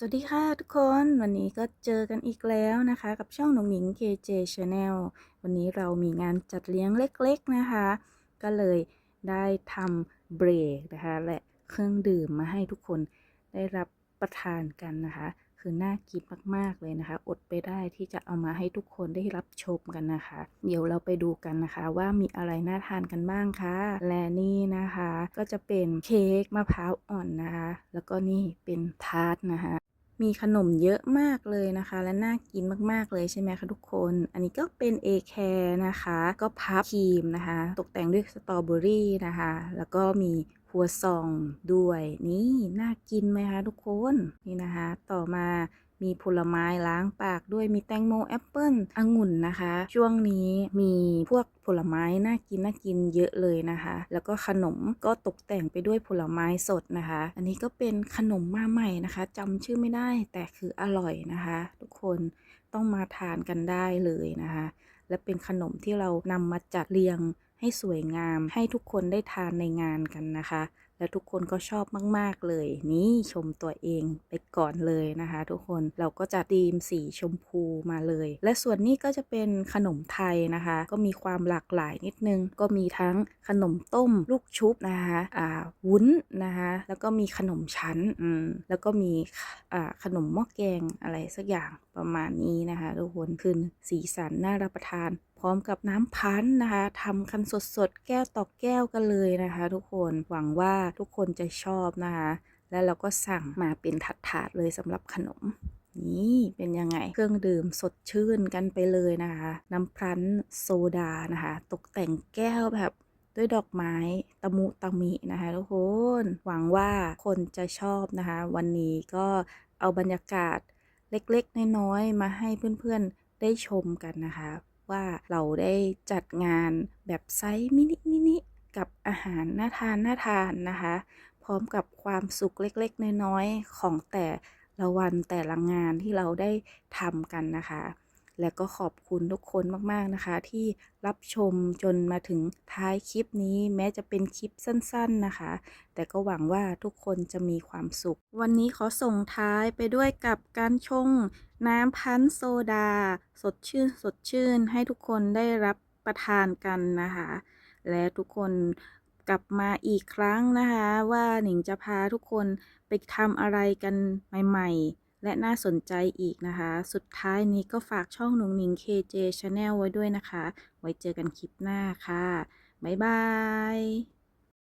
สวัสดีค่ะทุกคนวันนี้ก็เจอกันอีกแล้วนะคะ กับช่องหนงหนิง KJ Channel วันนี้เรามีงานจัดเลี้ยงเล็กๆนะคะ ก็เลยได้ทำเบรกนะคะ และเครื่องดื่มมาให้ทุกคนได้รับประทานกันนะคะ คือน่ากินมากๆเลยนะคะ อดไปได้ที่จะเอามาให้ทุกคนได้รับชมกันนะคะ เดี๋ยวเราไปดูกันนะคะว่ามีอะไรน่าทานกันบ้างคะและนี่นะคะ ก็จะเป็นเค้กมะพร้าวอ่อนนะคะ แล้วก็นี่เป็นทาร์ตนะคะ มีขนมเยอะมากเลยนะคะ และน่ากินมากๆเลยใช่ไหมคะทุกคน อันนี้ก็เป็นเอแคร์นะคะ ก็พับครีมนะคะ ตกแต่งด้วยสตรอเบอรี่นะคะ แล้วก็มีหัวซองด้วย นี่น่ากินไหมคะทุกคน นี่นะคะ ต่อมา มีผลไม้ล้างปากด้วยมีแตงโมแอปเปิ้ลองุ่นนะคะ ช่วงนี้มีพวกผลไม้น่ากินน่ากินเยอะเลยนะคะ แล้วก็ขนมก็ตกแต่งไปด้วยผลไม้สดนะคะ อันนี้ก็เป็นขนมมาใหม่นะคะจำชื่อไม่ได้แต่คืออร่อยนะคะ ทุกคนต้องมาทานกันได้เลยนะคะ และเป็นขนมที่เรานำมาจัดเรียงให้สวยงามให้ทุกคนได้ทานในงานกันนะคะ และทุกคนก็ชอบมาก ๆ เลย นี่ชมตัวเองไปก่อนเลยนะคะ ทุกคนเราก็จะตีมสีชมพูมาเลย และส่วนนี้ก็จะเป็นขนมไทยนะคะ ก็มีความหลากหลายนิดนึง ก็มีทั้งขนมต้ม ลูกชุบนะคะอ่าวุ้นนะคะแล้วก็มีขนมชั้นอืมแล้วก็มีอ่าขนมหม้อแกงอะไรสักอย่างประมาณนี้นะคะ ทุกคนคือสีสันน่ารับประทานพร้อมกับน้ำพันธ์นะคะทำกันสดๆ แก้วต่อแก้วกันเลยนะคะ ทุกคนหวังว่าทุกคนจะชอบนะคะ แล้วเราก็สั่งมาเป็นถาดๆเลยสำหรับขนมนี่เป็นยังไง เครื่องดื่มสดชื่นกันไปเลยนะคะ น้ำพรันโซดานะคะ ตกแต่งแก้วแบบด้วยดอกไม้ตะมุตะมินะคะทุกคน หวังว่าคนจะชอบนะคะ วันนี้ก็เอาบรรยากาศเล็กๆ น้อยๆ มาให้เพื่อนๆ ได้ชมกันนะคะ ว่าเราได้จัดงานแบบไซส์มินิมินิกับอาหารน่าทานน่าทานนะคะ พร้อมกับความสุขเล็กๆ น้อยๆ ของแต่ละวันแต่ละงานที่เราได้ทำกันนะคะ และก็ขอบคุณทุกคนมากๆนะคะ ที่รับชมจนมาถึงท้ายคลิปนี้แม้จะเป็นคลิปสั้นๆนะคะ แต่ก็หวังว่าทุกคนจะมีความสุข วันนี้ขอส่งท้ายไปด้วยกับการชงน้ำพันโซดา สดชื่นสดชื่นให้ทุกคนได้รับประทานกันนะคะ และทุกคนกลับมาอีกครั้งนะคะ ว่าหนิงจะพาทุกคนไปทำอะไรกันใหม่ ๆ และน่าสนใจอีกนะคะ สุดท้ายนี้ก็ฝากช่องหนุ่งหนิง KJ Channel ไว้ด้วยนะคะ ไว้เจอกันคลิปหน้าค่ะ บ๊ายบาย